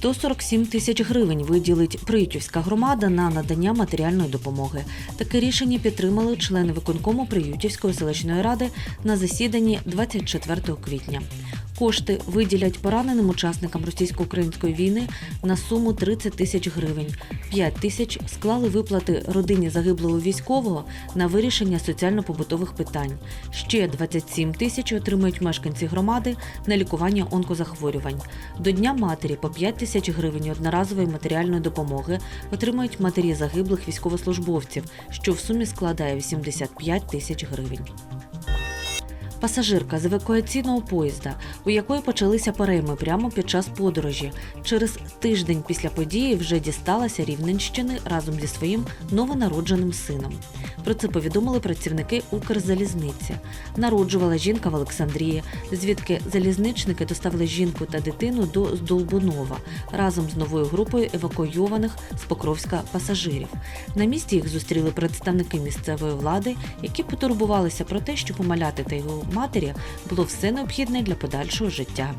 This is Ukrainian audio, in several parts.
147 тисяч гривень виділить Приютівська громада на надання матеріальної допомоги. Таке рішення підтримали члени виконкому Приютівської селищної ради на засіданні 24 квітня. Кошти виділять пораненим учасникам російсько-української війни на суму 30 тисяч гривень. 5 тисяч склали виплати родині загиблого військового на вирішення соціально-побутових питань. Ще 27 тисяч отримають мешканці громади на лікування онкозахворювань. До Дня матері по 5 тисяч гривень одноразової матеріальної допомоги отримають матері загиблих військовослужбовців, що в сумі складає 85 тисяч гривень. Пасажирка з евакуаційного поїзда, у якої почалися перейми прямо під час подорожі, через тиждень після події вже дісталася Рівненщини разом зі своїм новонародженим сином. Про це повідомили працівники Укрзалізниці. Народжувала жінка в Олександрії, звідки залізничники доставили жінку та дитину до Здолбунова разом з новою групою евакуйованих з Покровська пасажирів. На місці їх зустріли представники місцевої влади, які потурбувалися про те, щоб у маляти та його матері було все необхідне для подальшого життя.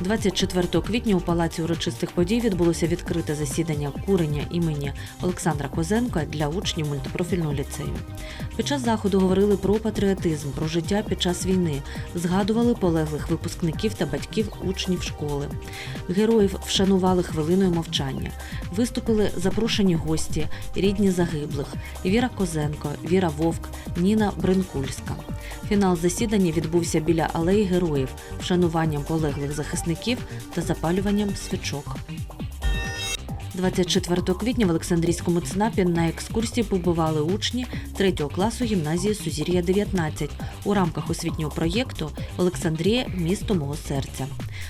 24 квітня у палаці урочистих подій відбулося відкрите засідання курення імені Олександра Козенка для учнів мультипрофільного ліцею. Під час заходу говорили про патріотизм, про життя під час війни, згадували полеглих випускників та батьків учнів школи. Героїв вшанували хвилиною мовчання. Виступили запрошені гості, рідні загиблих Віра Козенко, Віра Вовк, Ніна Бринкульська. Фінал засідання відбувся біля алеї героїв, вшануванням полеглих захисників та запалюванням свічок. 24 квітня в Олександрійському ЦНАПі на екскурсії побували учні 3 класу гімназії Сузір'я 19 у рамках освітнього проєкту Олександрія місто мого серця.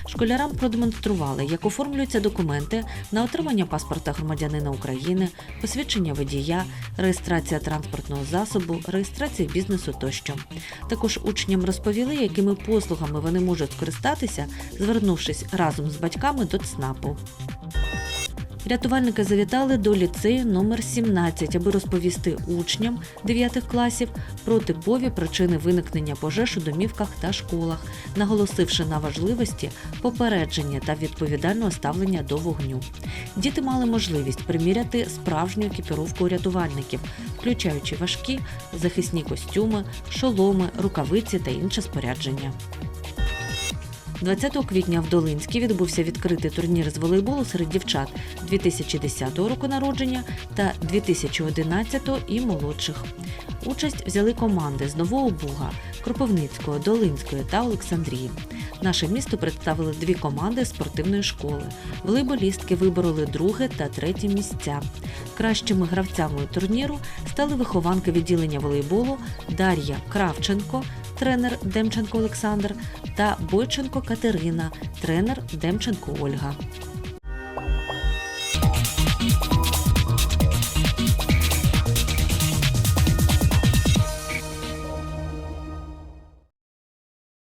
Школярам продемонстрували, як оформлюються документи на отримання паспорта громадянина України, посвідчення водія, реєстрація транспортного засобу, реєстрація бізнесу тощо. Також учням розповіли, якими послугами вони можуть скористатися, звернувшись разом з батьками до ЦНАПу. Рятувальники завітали до ліцею номер 17, аби розповісти учням 9 класів про типові причини виникнення пожеж у домівках та школах, наголосивши на важливості попередження та відповідального ставлення до вогню. Діти мали можливість приміряти справжню екіпіровку рятувальників, включаючи важкі захисні костюми, шоломи, рукавиці та інше спорядження. 20 квітня в Долинській відбувся відкритий турнір з волейболу серед дівчат 2010 року народження та 2011 і молодших. Участь взяли команди з Нового Буга, Кропивницького, Долинської та Олександрії. Наше місто представили дві команди спортивної школи. Волейболістки вибороли друге та третє місця. Кращими гравцями турніру стали вихованки відділення волейболу Дар'я Кравченко, тренер Демченко Олександр та Бойченко Катерина, тренер Демченко Ольга.